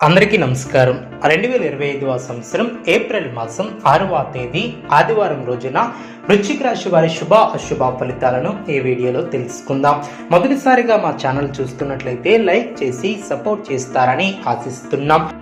అందరికీ నమస్కారం. రెండు వేల ఇరవై ఐదవ సంవత్సరం ఏప్రిల్ మాసం ఆరవ తేదీ ఆదివారం రోజున వృశ్చిక రాశి వారి శుభ అశుభ ఫలితాలను ఈ వీడియోలో తెలుసుకుందాం. మొదటిసారిగా మా ఛానల్ చూస్తున్నట్లయితే లైక్ చేసి సపోర్ట్ చేస్తారని ఆశిస్తున్నాం.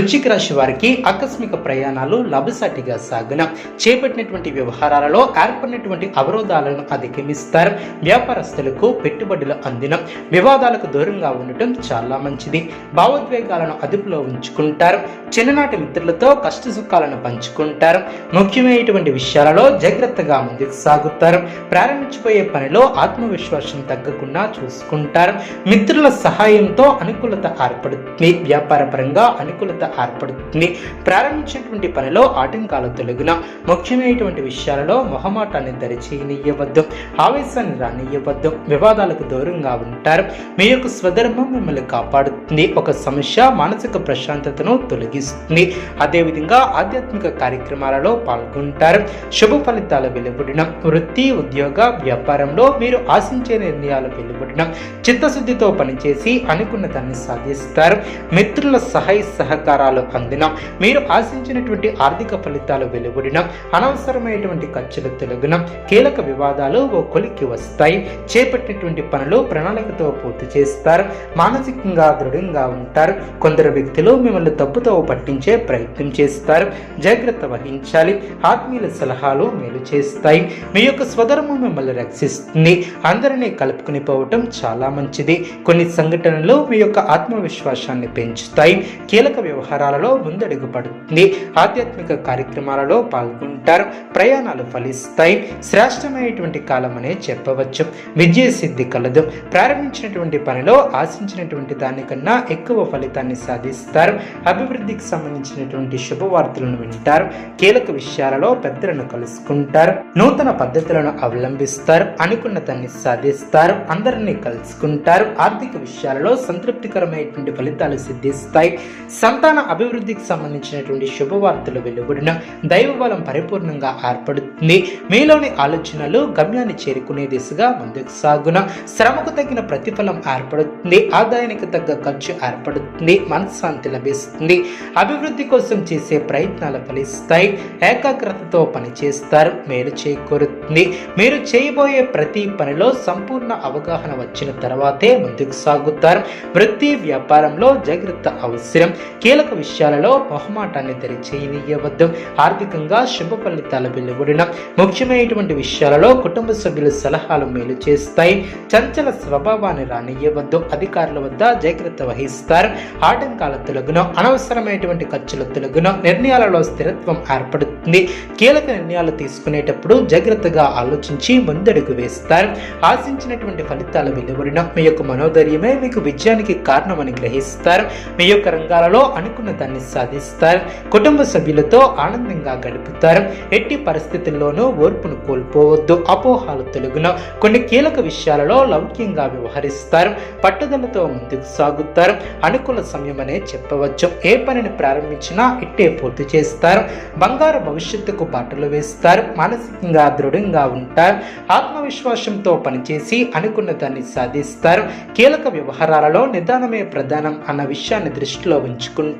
వృశ్చిక రాశి వారికి ఆకస్మిక ప్రయాణాలు లభసాటిగా సాగున చేపట్టినటువంటి వ్యవహారాలలో ఏర్పడినటువంటి అవరోధాలను అధిగమిస్తారు. వ్యాపారస్తులకు పెట్టుబడులు అందిన వివాదాలకు దూరంగా ఉండటం చాలా మంచిది. భావోద్వేగాలను అదుపులో ఉంచుకుంటారు. చిన్ననాటి మిత్రులతో కష్ట సుఖాలను పంచుకుంటారు. ముఖ్యమైనటువంటి విషయాలలో జాగ్రత్తగా ముందుకు సాగుతారు. ప్రారంభించిపోయే పనిలో ఆత్మవిశ్వాసం తగ్గకుండా చూసుకుంటారు. మిత్రుల సహాయంతో అనుకూలత ఏర్పడుతుంది. వ్యాపారపరంగా అనుకూలత ఏర్పడుతుంది. ప్రారంభించినటువంటి పనిలో ఆటంకాలు తొలగిన ముఖ్యమైనటువంటి విషయాలలో మొహమాటాన్ని దరిచేయనివ్వద్దు ఆవేశాన్ని రానివ్వద్దు వివాదాలకు దూరంగా ఉంటారు. మీ యొక్క స్వధర్మం మిమ్మల్ని కాపాడుతుంది. ఒక సమస్య మానసిక ప్రశాంతతను తొలగిస్తుంది. అదేవిధంగా ఆధ్యాత్మిక కార్యక్రమాలలో పాల్గొంటారు. శుభ ఫలితాలు వెలువడిన వృత్తి ఉద్యోగ వ్యాపారంలో మీరు ఆశించే నిర్ణయాలు వెలువడిన చిత్తశుద్ధితో పనిచేసి అనుకున్న దాన్ని సాధిస్తారు. మిత్రుల సహాయ సహకారం సహకారాలు అందిన మీరు ఆశించినటువంటి ఆర్థిక ఫలితాలు వెలువడిన అనవసరమైనటువంటి ఖర్చులు తొలగిన కీలక వివాదాలు ఓ కొలికి వస్తాయి. చేపట్టినటువంటి పనులు ప్రణాళికతో పూర్తి చేస్తారు. మానసికంగా దృఢంగా ఉంటారు. కొందరు వ్యక్తులు మిమ్మల్ని తప్పుతో పట్టించే ప్రయత్నం చేస్తారు. జాగ్రత్త వహించాలి. ఆత్మీయుల సలహాలు మేలు చేస్తాయి. మీ యొక్క స్వధర్మం మిమ్మల్ని రక్షిస్తుంది. అందరినీ కలుపుకుని పోవటం చాలా మంచిది. కొన్ని సంఘటనలు మీ యొక్క ఆత్మవిశ్వాసాన్ని పెంచుతాయి. కీలక వ్యవహారాలలో ముందడుగుపడుతుంది. ఆధ్యాత్మిక కార్యక్రమాలలో పాల్గొంటారు. ప్రయాణాలు ఫలిస్తాయి. శ్రేష్టమైనటువంటి కాలం అనే చెప్పవచ్చు. విజయ సిద్ధి కలదు. ప్రారంభించినటువంటి పనిలో ఆశించినటువంటి దానికన్నా ఎక్కువ ఫలితాన్ని సాధిస్తారు. అభివృద్ధికి సంబంధించినటువంటి శుభవార్తలను వింటారు. కీలక విషయాలలో పెద్దలను కలుసుకుంటారు. నూతన పద్ధతులను అవలంబిస్తారు. అనుకున్న దాన్ని సాధిస్తారు. అందరినీ కలుసుకుంటారు. ఆర్థిక విషయాలలో సంతృప్తికరమైనటువంటి ఫలితాలు సిద్ధిస్తాయి. సంతాన అభివృద్ధికి సంబంధించినటువంటి శుభవార్తలు వెలువడిన దైవబలం పరిపూర్ణంగా ఏర్పడుతుంది. మీలోని ఆలోచనలు గమ్యాన్ని చేరుకునే దిశగా ముందుకు సాగున శ్రమకు తగిన ప్రతిఫలం ఏర్పడుతుంది. ఆదాయానికి తగ్గ ఖర్చు ఏర్పడుతుంది. మనశ్శాంతి లభిస్తుంది. అభివృద్ధి కోసం చేసే ప్రయత్నాలు ఫలిస్తాయి. ఏకాగ్రతతో పనిచేస్తారు. మేలు చేకూరుతుంది. మీరు చేయబోయే ప్రతి పనిలో సంపూర్ణ అవగాహన వచ్చిన తర్వాతే ముందుకు సాగుతారు. వృత్తి వ్యాపారంలో జాగ్రత్త అవసరం. కీలక విషయాలలో మొహమాటాన్ని తెరిచేయవద్దు ఆర్థికంగా శుభ ఫలితాలు వెలువడిన ముఖ్యమైనటువంటి విషయాలలో కుటుంబ సభ్యుల సలహాలు మేలు చేస్తాయి. చంచల స్వభావాన్ని రానియవద్దు అధికారుల వద్ద జాగ్రత్త వహిస్తారు. ఆటంకాల తొలగున అనవసరమైనటువంటి ఖర్చుల తొలగున నిర్ణయాలలో స్థిరత్వం ఏర్పడుతుంది. కీలక నిర్ణయాలు తీసుకునేటప్పుడు జాగ్రత్తగా ఆలోచించి ముందడుగు వేస్తారు. ఆశించినటువంటి ఫలితాలు వెలువడిన మీ యొక్క మనోధైర్యమే మీకు విజయానికి కారణమని గ్రహిస్తారు. మీ యొక్క రంగాలలో అనుకున్న దాన్ని సాధిస్తారు. కుటుంబ సభ్యులతో ఆనందంగా గడుపుతారు. ఎట్టి పరిస్థితుల్లోనూ ఓర్పును కోల్పోవద్దు. అపోహాలు తొలగున. కొన్ని కీలక విషయాలలో లౌక్యంగా వ్యవహరిస్తారు. పట్టుదలతో ముందుకు సాగుతారు. అనుకూల సమయం అనే చెప్పవచ్చు. ఏ పనిని ప్రారంభించినా ఇట్టే పూర్తి చేస్తారు. బంగారు భవిష్యత్తుకు బాటలు వేస్తారు. మానసికంగా దృఢంగా ఉంటారు. ఆత్మవిశ్వాసంతో పనిచేసి అనుకున్న దాన్ని సాధిస్తారు. కీలక వ్యవహారాలలో నిదానమే ప్రధానం అన్న విషయాన్ని దృష్టిలో ఉంచుకుంటారు.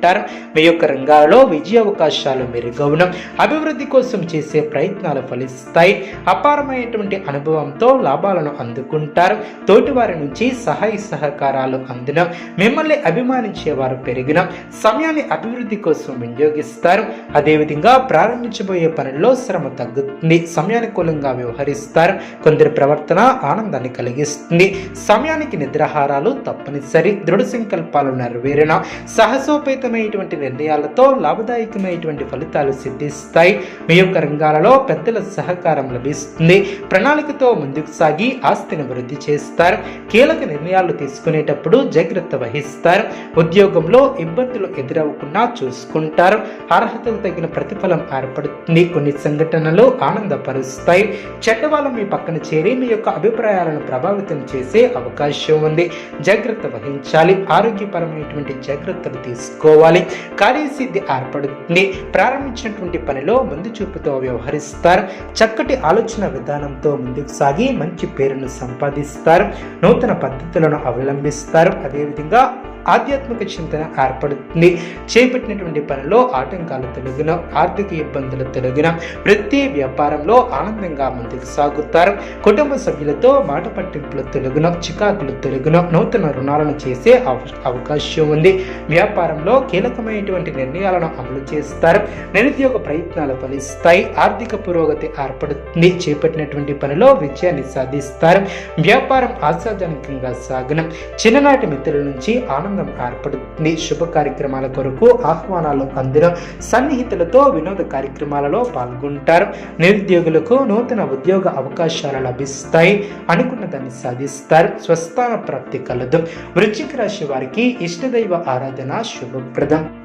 మీ యొక్క రంగాలలో విజయ అవకాశాలు మెరుగవును అభివృద్ధి కోసం చేసే ప్రయత్నాలు ఫలిస్తాయి. అపారమైనటువంటి అనుభవంతో లాభాలను అందుకుంటారు. తోటివారి నుంచి సహాయ సహకారాలు అందిన. మిమ్మల్ని అభిమానించేవారు పెరిగిన. సమయాన్ని అభివృద్ధి కోసం వినియోగిస్తారు. అదేవిధంగా ప్రారంభించబోయే పనుల్లో శ్రమ తగ్గుతుంది. సమయానుకూలంగా వ్యవహరిస్తారు. కొందరి ప్రవర్తన ఆనందాన్ని కలిగిస్తుంది. సమయానికి నిద్రాహారాలు తప్పనిసరి. దృఢ సంకల్పాలు నెరవేరిన. సాహసోపేత కీలకమైనటువంటి నిర్ణయాలతో లాభదాయకమైనటువంటి ఫలితాలు సిద్ధిస్తాయి. మీ యొక్క రంగాలలో పెద్దల సహకారం లభిస్తుంది. ప్రణాళికతో ముందుకు సాగి ఆస్తిని వృద్ధి చేస్తారు. కీలక నిర్ణయాలు తీసుకునేటప్పుడు జాగ్రత్త వహిస్తారు. ఉద్యోగంలో ఇబ్బందులు ఎదురవ్వకుండా చూసుకుంటారు. అర్హతకు తగిన ప్రతిఫలం ఏర్పడుతుంది. కొన్ని సంఘటనలు ఆనందపరుస్తాయి. చెడ్డవాళ్ళు మీ పక్కన చేరి మీ యొక్క అభిప్రాయాలను ప్రభావితం చేసే అవకాశం ఉంది. జాగ్రత్త వహించాలి. ఆరోగ్యపరమైనటువంటి జాగ్రత్తలు తీసుకో చేసుకోవాలి. కార్యసిద్ధి ఏర్పడుతుంది. ప్రారంభించినటువంటి పనిలో ముందు చూపుతో వ్యవహరిస్తారు. చక్కటి ఆలోచన విధానంతో ముందుకు సాగి మంచి పేరును సంపాదిస్తారు. నూతన పద్ధతులను అవలంబిస్తారు. అదేవిధంగా ఆధ్యాత్మిక చింతన ఏర్పడుతుంది. చేపట్టినటువంటి పనిలో ఆటంకాలు తొలగిన ఆర్థిక ఇబ్బందులు తొలగిన వృత్తి వ్యాపారంలో ఆనందంగా ముందుకు సాగుతారు. కుటుంబ సభ్యులతో మాట పట్టింపులు తొలగిన చికాకులు తొలగిన నూతన రుణాలను చేసే అవ- అవకాశం ఉంది. వ్యాపారంలో కీలకమైనటువంటి నిర్ణయాలను అమలు చేస్తారు. నిరుద్యోగ ప్రయత్నాలు ఫలిస్తాయి. ఆర్థిక పురోగతి ఏర్పడుతుంది. చేపట్టినటువంటి పనిలో విజయాన్ని సాధిస్తారు. వ్యాపారం ఆశాజనకంగా సాగన చిన్ననాటి మిత్రుల నుంచి ఆనంద ఏర్పడుతుంది. శుభ కార్యక్రమాల కొరకు ఆహ్వానాలు అందిన సన్నిహితులతో వినోద కార్యక్రమాలలో పాల్గొంటారు. నిరుద్యోగులకు నూతన ఉద్యోగ అవకాశాలు లభిస్తాయి అనుకున్న దాన్ని సాధిస్తారు. స్వస్థాన ప్రాప్తి కలదు. వృశ్చిక రాశి వారికి ఇష్టదైవ ఆరాధన శుభప్రదం.